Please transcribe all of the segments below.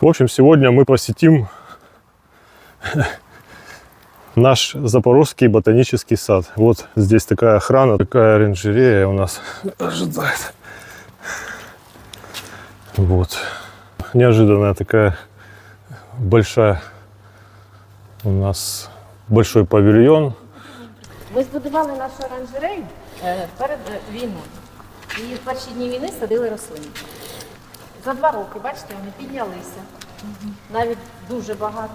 В общем, сегодня мы посетим наш Запорожский ботанический сад. Вот здесь такая охрана, такая оранжерея у нас ожидает. Вот. Неожиданная такая большая у нас большой павильон. Ми збудували нашу оранжерею е, перед е, війною. І в перші дні війни садили рослини. За два роки, бачите, вони піднялися. Навіть дуже багато.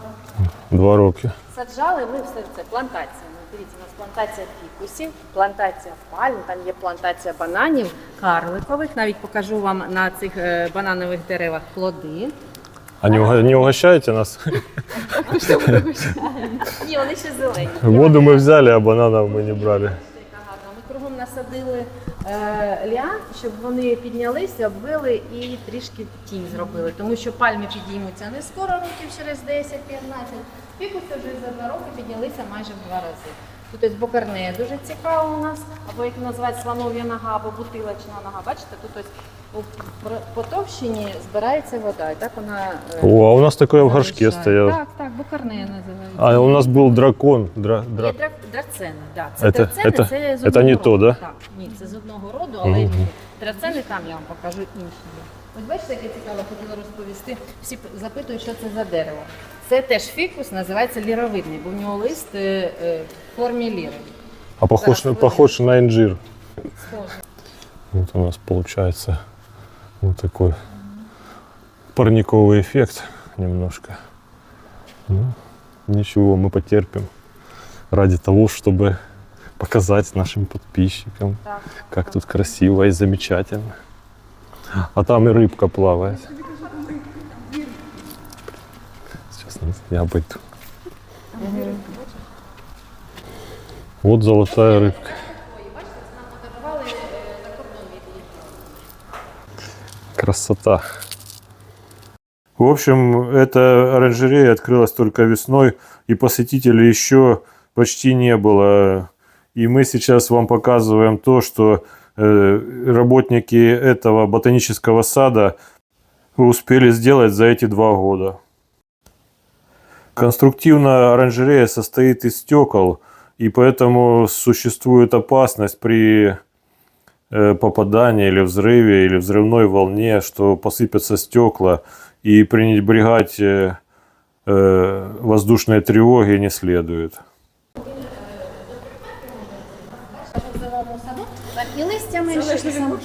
Два роки. Саджали ми все це плантація. Ну, Дивіться, у нас плантація фікусів, плантація пальм, там є плантація бананів, карликових. Навіть покажу вам на цих е, бананових деревах плоди. А не, не угощаете нас? Ні, вони ще зелені. Воду мы взяли, а бананов мы не брали. Ми кругом насадили ліан, щоб вони піднялися, обвили і трішки тінь зробили. Тому що пальми підіймуться не скоро, років через 10-15. пікуться вже за два роки піднялися майже в два рази. Тут ось бокарнея дуже цікаво у нас, або як називають слонов'я нога, або бутилочна нога. Бачите, тут ось у пр- потовщині збирається вода, і так вона е, О, а у нас такое в горшке залишає. стояло. Так, так, бокарнея називається. А у нас был дракон. Дра, дра... Є дра- драцени, да. Це Это- драцени, это- це з это одного не то, роду. да? Так, ні, це з одного роду, але Мгм. драцени там я вам покажу інші. є. Ось бачите, яке цікаво хотіла розповісти. Всі п- запитують, що це за дерево. Це теж фікус, називається ліровидний, бо в нього лист е, е, в формі ліри. А похож, Зараз похож на инжир. Схоже. Вот у нас получается вот такой парниковый эффект немножко. Ну, ничего, мы потерпим ради того, чтобы показать нашим подписчикам, Так. как тут красиво и замечательно. А там и рыбка плавает. Я обойду. Вот золотая рыбка. Красота. В общем, эта оранжерея открылась только весной, и посетителей еще почти не было. И мы сейчас вам показываем то, что э, работники этого ботанического сада успели сделать за эти два года. Конструктивная оранжерея состоит из стекол, и поэтому существует опасность при э, попадании или взрыве, или взрывной волне, что посыпятся стекла, и пренебрегать э, э, воздушной тревоги не следует. В зимовому саду там і листя менше. і сам-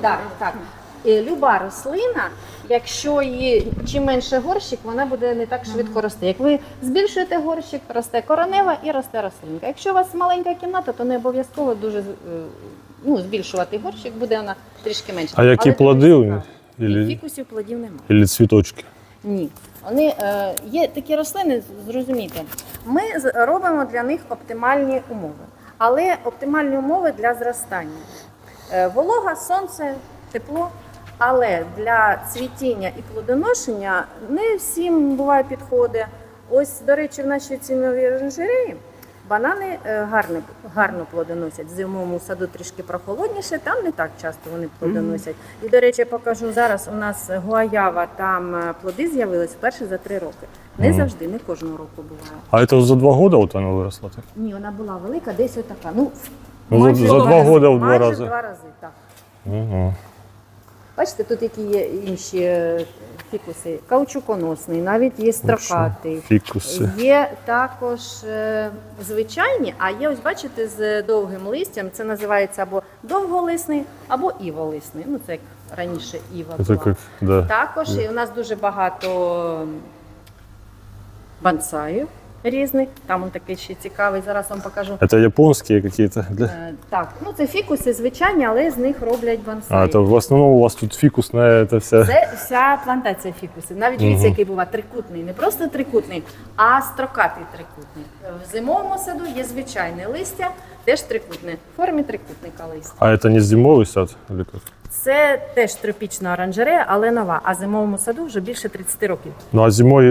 Так, так. І люба рослина, якщо її чим менше горщик, вона буде не так швидко рости. Як ви збільшуєте горщик, росте коронева і росте рослинка. Якщо у вас маленька кімната, то не обов'язково дуже е, ну, збільшувати горщик, буде вона трішки менше. А які Але плоди дуже у них? Или, Фікусів плодів немає. или цветочки? Ні. Вони е, є такі рослини, зрозумійте. Ми з- робимо для них оптимальні умови, але оптимальні умови для зростання. Е, волога, сонце, тепло. Але для цвітіння і плодоношення не всім буває підходи. Ось, до речі, в нашій ціновій оранжереї банани е, гарно, гарно плодоносять. В зимовому саду трішки прохолодніше, там не так часто вони плодоносять. І, до речі, я покажу зараз. У нас гуаява, там е, плоди з'явились вперше за три роки. Не Мгм. завжди, не кожного року буває. А это за два года вот она выросла? так? Ні, вона була велика, десь отака. Ну, Ну, за- майже за два года в два майже рази. два рази, так. Угу. Бачите, тут які є інші е, фікуси. Каучуконосний, навіть є строкатий. Фикусы. Є також е, звичайні, а є, ось бачите, з довгим листям. Це називається або довголисний, або іволисний. Ну, це як раніше іва була. как, да. Також і у нас дуже багато бонсаїв різних. Там он такий ще цікавий. Зараз вам покажу. Это японские какие-то? Для... Е, Так, ну це фікуси звичайні, але з них роблять А, бонсаї. это в основном у вас тут фикусная это вся. Це вся плантація фікусів. Навіть дивіться, Мгм. який буває трикутний, не просто трикутний, а строкатий трикутний. В зимовому саду є звичайне листя, теж трикутне, в формі трикутника листя. А это не зимовый сад? Или как? Це теж тропічна оранжерея, але нова. А зимовому саду вже більше 30 років. Ну а зимой...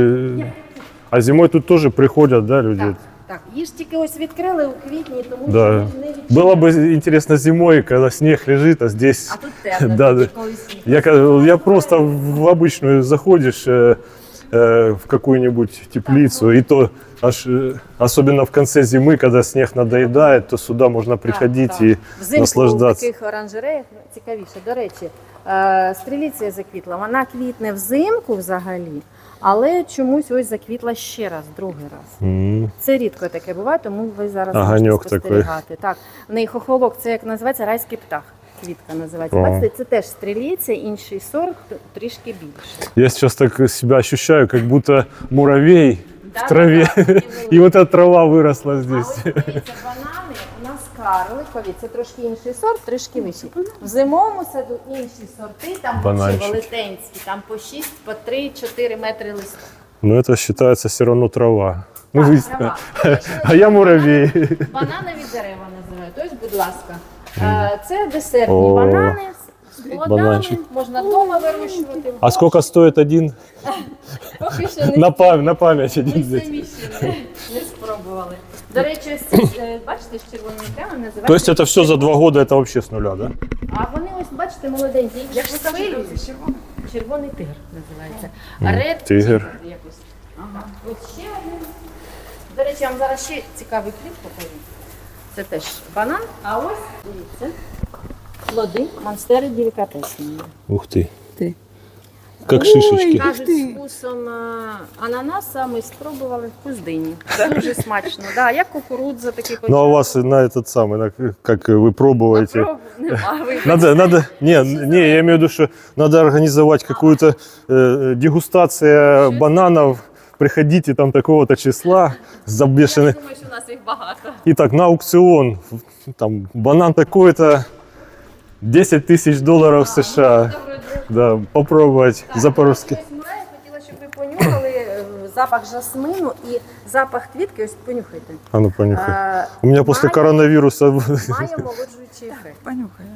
э, А зимой тут тоже приходят, да, люди? Так, так. Її ж тільки ось відкрили у квітні, тому Да. що ми ж не відчиняємо. Было бы интересно зимой, когда снег лежит, а здесь... А тут темно, Да, тоді да. коли сніг. Я, ка- я просто в обычную заходишь э, э, в какую-нибудь теплицу, и то аж, э, особенно в конце зимы, когда снег надоедает, то сюда можно приходить Так, и так. Взимку наслаждаться. в таких оранжереях цікавіше. До речі, е, стріліція заквітла. Вона квітне взимку взагалі, але чомусь ось заквітла ще раз, другий раз. М, Це рідко таке буває, тому ви зараз Огоньок можете такий. Так, в неї хохолок, це як називається райський птах. Квітка називається. О. Бачите, це теж стріліця, інший сорт, трішки більше. Я сейчас так себя ощущаю, как будто муравей Да, в траве. да, да, И вот эта трава выросла здесь. у нас карликові, це трошки інший сорт, трішки вищий. В зимовому саду інші сорти, там Бананчики. велетенські, там по 6, по 3-4 метри листок. Но это считается все равно трава. Ну, Так, вы- трава. А я муравей. Бананові дерева називають. Ось, будь ласка. Е, Це десертні О, банани з плодами, бананчик. можна вдома вирощувати. А сколько стоит один? Поки що не На, пам- на память один ми взять. самі ще не, не спробували. До речі, ось ці, е, бачите, з червоними кремом називається. То есть это все за два года, это вообще с нуля, да? А вони ось, бачите, молоденькі, як хвилюють. Червоний тигр називається. Мгм, Ред тигр. якось. Ага. Ось ще один. До речі, я вам зараз ще цікавий кліп покажу. Це теж банан, а ось дивіться. Плоди монстери делікатесні. Ух ты. Ты. Как шишечки. Кажуть, з вкусом а, ананаса ми спробували вкус дині. Дуже смачно. Да, як кукурудза такий Ну а у вас на этот самый, на- как вы пробуете? Попробуй. Нема, вибачте. Надо, надо, не, не, я имею в виду, что надо организовать какую-то э, дегустация бананов. Приходите там такого-то числа за Я бешеной. думаю, що у нас їх багато. Итак, на аукцион. Там банан такой-то 10 тысяч долларов США. Да, попробовать запорожский. Ось хотіла, щоб ви понюхали е, запах жасмину і запах квітки. Ось понюхайте. А ну понюхай. Е, У меня после має- коронавируса Має молоджуючий ефект. Понюхай.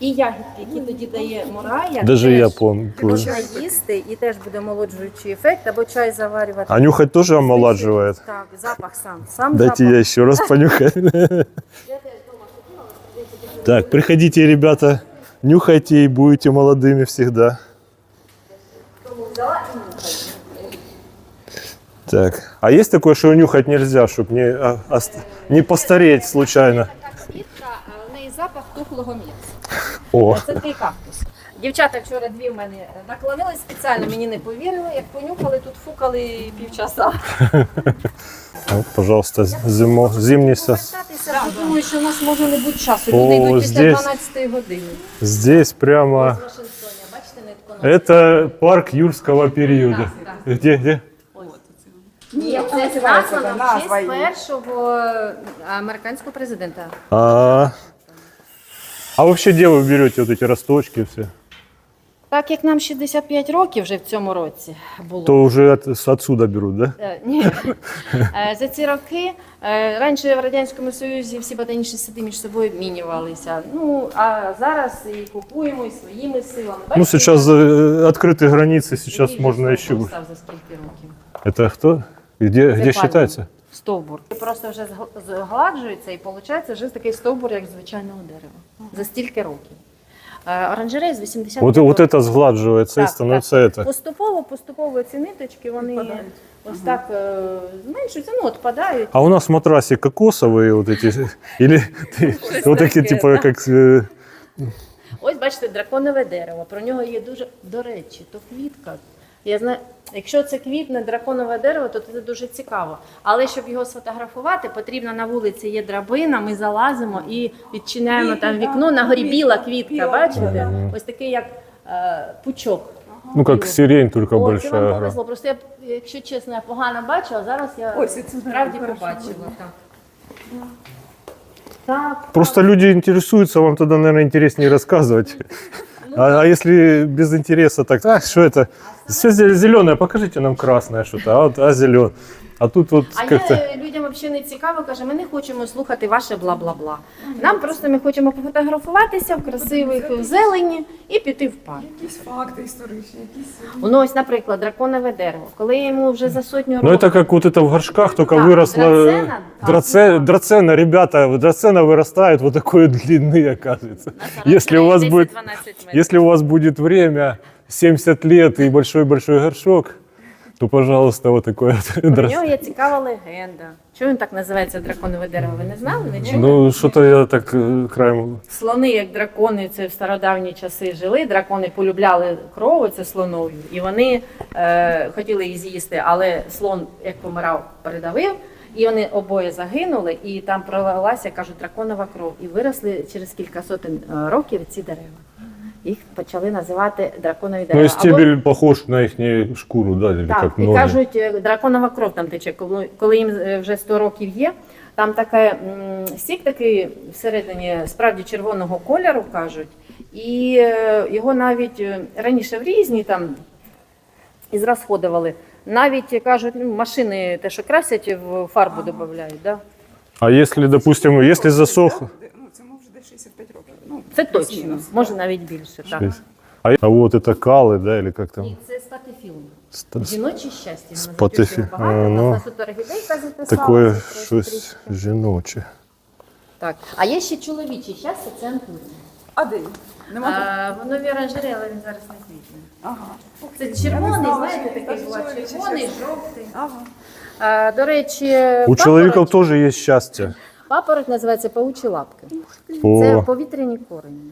І ягідки, які тоді дає мурай, як даже теж я помню. можна їсти, і теж буде молоджуючий ефект, або чай заварювати. А нюхать тоже омолаживает. Так, запах сам. Сам Дайте запах. я еще раз понюхаю. Так, приходите, ребята, нюхайте и будете молодыми всегда. додому взяла і нюхаю. Так, а есть такое, что нюхать нельзя, чтобы не, а, ост- не постареть случайно? Така квітка, а в неї запах тухлого м'яса. О, Це такий кактус. Дівчата вчора дві в мене наклонились спеціально, мені не повірили. Як понюхали, тут фукали півчаса. вот, пожалуйста, зимо, зимний сос. Повертатися, бо думаю, що у нас може не бути часу. О, Люди йдуть після здесь- 12 години. Здесь прямо... З Вашингтоні, бачите, нитку на Это парк юрского периода. Где, где? Ні, це названо в честь першого американського президента. А, а вообще где вы берете вот эти росточки все? Так як нам 65 років вже в цьому році було. То уже от- с отсюда берут, да? Е, Ні. Е, За ці роки е, раніше в Радянському Союзі всі ботанічні сади між собою обмінювалися. Ну, а зараз і купуємо, і своїми силами. Ну, Бачите, сейчас э, открыты границы, сейчас який можно вже еще... стовбур став за скільки років? Это кто? Где, где пальма. считается? Стовбур. Просто вже згл- згладжується і виходить вже такий стовбур, як звичайного дерева. За стільки років. Е, Оранжерея з 80 Вот, вот это сглаживается и становится это. Поступово, поступово ці ниточки, вони ось так е, зменшуються, ну, відпадають. А у нас в матрасе кокосовые вот эти, или ты- вот такие таке, типа да. как... э, Ось бачите, драконове дерево. Про нього є дуже до речі, то квітка. я знаю, якщо це квітне драконове дерево, то це дуже цікаво. Але щоб його сфотографувати, потрібно на вулиці є драбина, ми залазимо і відчиняємо там вікно. На горі біла квітка, бачите? Ось такий як е, пучок. Ну, как сирень, только О, це большая. вам ага. повезло. Просто я, якщо чесно, я погано бачила, зараз я Ось, це справді хорошо побачила. Так. Так, Просто люди интересуются, вам тогда, наверное, интереснее рассказывать. А, а если без интереса, так, а, что это? Все зеленое, покажите нам красное что-то, а, вот, а зеленое. А тут вот А как-то... я людям взагалі не цікаво, каже, ми не хочемо слухати ваше бла-бла-бла. Нам просто ми хочемо пофотографуватися в красивих в зелені і піти в парк. Якісь факти історичні, якісь Ну ось, наприклад, драконове дерево. Коли йому вже за сотню Ну років. это как вот это в горшках только Да, выросло. драцена, а, Драце- драцена, ребята, драцена вырастает вот такой длины, оказывается. Если у вас будет, 10-12 метрів. если у вас будет время, 70 лет и большой-большой горшок, то, пожалуйста, вот такой Про нього є цікава легенда. Чому він так називається драконове дерево? Ви не знали? Не чули? Ну, что-то я так э, краем... Слони, як дракони, це в стародавні часи жили. Дракони полюбляли кров, це слонов'ю, і вони е, хотіли її з'їсти, але слон, як помирав, передавив. І вони обоє загинули, і там пролилася, кажуть, драконова кров. І виросли через кілька сотень е, років ці дерева. Їх почали називати драконові Ну, дерева. и стебель похож на их шкуру, да, или Так, как і ноги. кажуть, е, драконова кров там тече, коли, коли їм е, вже 100 років є. Там таке м, сік такий всередині справді червоного кольору кажуть, і е, його навіть раніше в різні там і зрасходували. Навіть кажуть, ну, машини те, що красять, в фарбу додають. Да? А если, допустим, если засох... Ну, цьому вже десь 65 років. Ну, Це точно, плюс-мінус. може навіть більше. Так. А, а вот это калы, да, или как там? І це статифілм. Ста- Жіноче щастя. Спатифі-. А, ну, це щось жіноче. Так. А є ще чоловіче щастя, це антурі. А де? А, воно в оранжері, але він зараз не квітне. Ага. Це червоний, знаєте, такий була червоний, жовтий. Ага. А, до речі, У чоловіків теж є щастя. папороть називається паучі лапки. Це О, повітряні корені.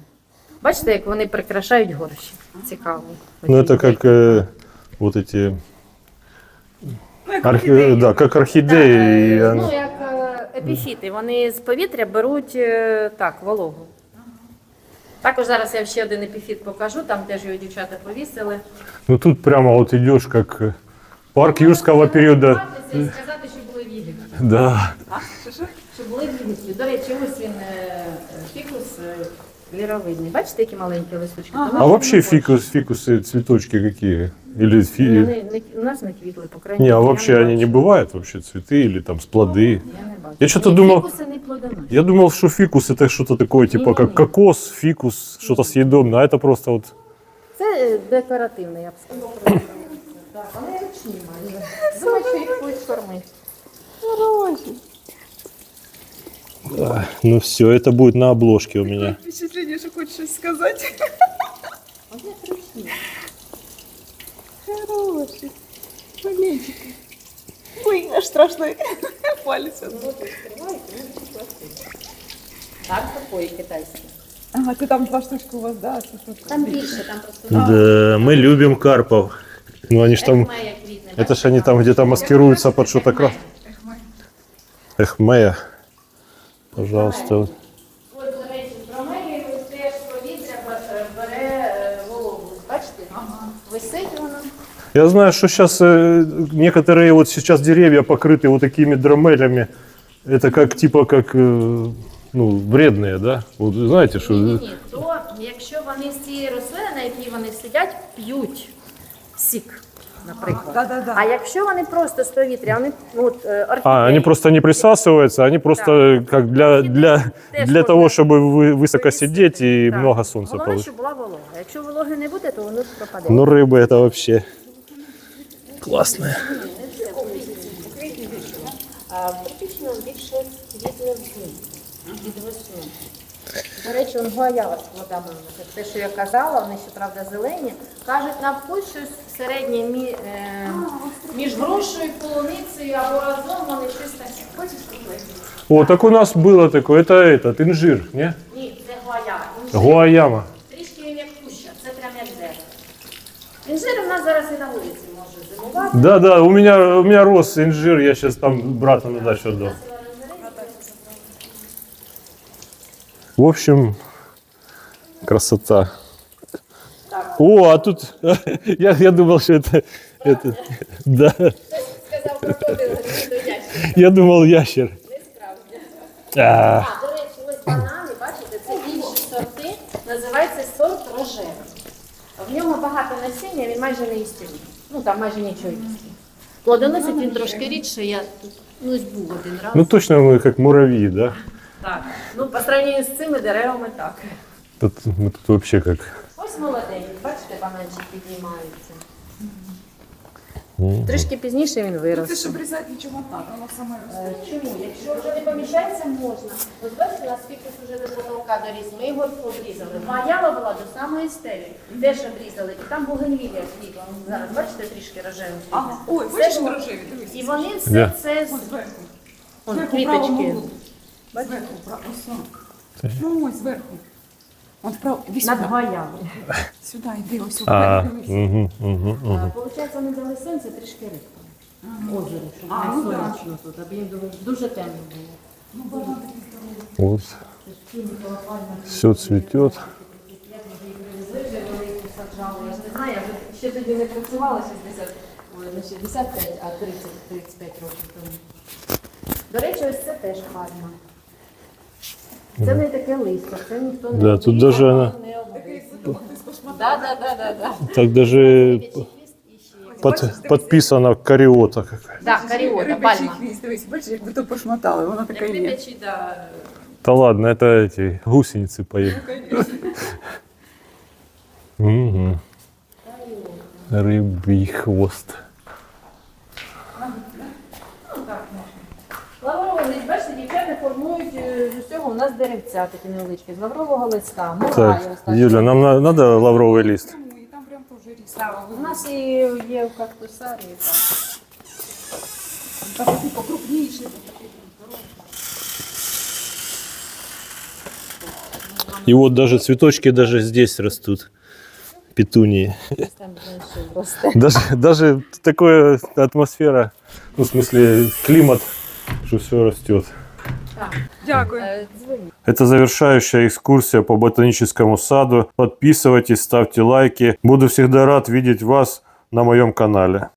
Бачите, як вони прикрашають горщі. Цікаво. ну это как э, вот эти... Ну, як орхи- орхідеї. Да, как орхидеи. и Так, они- ну, як е, епіфіти, вони з повітря беруть е, так, вологу. Також зараз я ще один епіфіт покажу, там теж його дівчата повісили. Ну тут прямо вот идешь как э, парк юрского периода. І сказати, що були в Єгипті. Да. А, що ж? Що були в Єгипті. До речі, ось він е, фікус е, ліровидний. Бачите, які маленькі листочки? Ага. Тому А що вообще не хоче. фикус, фикусы, цветочки какие? Или Ну, фи... не- не- у нас не квітли, по крайній Не, а мірі, я вообще они не бачила. бывают вообще цветы или там с плоды? Я не бачу. Я что-то Ні, думал- Фікуси не плодоносні. Я думал, что фикус это что-то такое, типа как Не-не-не. кокос, фикус, что-то съедобное, а это просто вот... Це е, декоративне, я б сказала. Так, вони ручні майже. Думаю, що їх будуть кормити. Хороший. Ну все, это будет на обложке у меня. Впечатлення, що хочеш щось сказати. Вони ручні. Хороший. Маленький. Ой, аж страшно. Палець. Так, такої китайські. Ага, ти там два штучки у вас, да? Це що? Там більше, там просто Да, мы любим карпов. Ну они ж там... Ехмея квітне. Это ж они там где-то маскируются под что-то красное. Эхмея. Пожалуйста. вот. Ось, до речі, промеї теж повітря бе- бере е, вологу. Бачите? Висить воно. Я знаю, что сейчас некоторые вот сейчас деревья покрыты вот такими дромелями. Это как типа как э, ну, вредные, да? Вот знаете, что... Ні, ні, ні. То якщо вони з цієї рослини, на якій вони сидять, п'ють сік, наприклад. Да-да-да. А якщо вони просто з повітря, вони ну, от, е, А, орхідеї, они просто не присасываются, они просто Да. как для, для, Теж для можна того, чтобы вы- высоко повісити. сидеть и Так. много солнца Головне, получить. щоб була волога. Якщо вологи не буде, то воно пропаде. Ну, рыбы это вообще классные. А практично більше квітне взимку, від весни. До речі, он гуаява з плодами. у нас. Те, що я казала, вони ще правда зелені. Кажуть, на вкус щось середнє мі, е, між грушею, полуницею або разом вони щось таке. Хочеш купити? О, так у нас было такое, это этот, инжир, не? Ні, це гуаява. Інжир Гуаяма. Трішки як куща, це прям як дерево. Інжир у нас зараз і на вулиці може зимувати. Да, да, у меня, у меня рос инжир, я сейчас там брата на дачу отдал. В общем, красота. О, а тут я, я думал, что это, это да, Сказав крокодил, до ящика. я думал ящер. Не справжня. А, А, до речі, ось банани, бачите, це інші сорти, називається сорт рожевий. в нього багато насіння, він майже не їстівний. Ну там майже нічого їсти. Плодоносить він трошки рідше, я тут ну, ось був один раз. Ну точно мы как муравьи, да? Так. Ну, по сравнению з цими деревами так. Тут, мы тут вообще как... Ось молодий, бачите, бананчик піднімається. М. Трішки пізніше він Це виросте. щоб різати нічого мотати, воно саме росте. Е, Чому? Якщо вже не поміщається, можна. Ось бачите, у нас фікус вже до потолка доріс. Ми його обрізали. Маява була до самої стелі. Теж обрізали. І там бугенвілія квітла. Зараз бачите трішки рожевий. Ага. Ой, Це бачиш, рожеві, дивись. І вони все Де? це з Ось зверху. Вон, Зверху в правому квіточки. углу. Зверху, право, ось. Ну, ось зверху. Он вправо, іди над сюди. гаями. Сюди, йди, ось А, вверх, дивись. угу, угу, угу. Получається, вони дали сонце трішки рибко. Озеро, щоб А, не ну да. сонячно тут, аби їм дуже- дуже темно було. Ну, багато таких здорових. Вот. Все цветет. Вже їх привезли, вже великі саджали. Я ж не знаю, я вже ще тоді не працювала 60, ой, не 65, а 30-35 років тому. До речі, ось це теж пальма. Це не таке листя, це ніхто не Да, тут обрізав, даже она- не обрізав. Такий будинок, ти спошматав. Да, да, да, да, да. Так даже Рибячий хвіст і ще. под, подписано кариота какая. Да, каріота, Рибячий пальма. хвіст, дивись, бачиш, якби то пошматали, воно таке Як є. рибячий, да. Да ладно, это эти гусеницы поехали. Ну, конечно. Угу. Рыбий хвост. е, з усього у нас деревця такі невеличкі, з лаврового листа. Так, Мурає ось так. Юля, нам на- надо лавровый лист. Ну, І там прям теж ріс. У нас і є в кактусарі. так. Там такий покрупніший, бо такий прям здоровий. И вот даже цветочки даже здесь растут. Петунии. Десь Там знайшов росте. Даже, даже такая атмосфера, ну, в смысле, климат, что все растет. Так, Дякую. е, дзвоніть. Это завершающая экскурсия по ботаническому саду. Подписывайтесь, ставьте лайки. Буду всегда рад видеть вас на моем канале.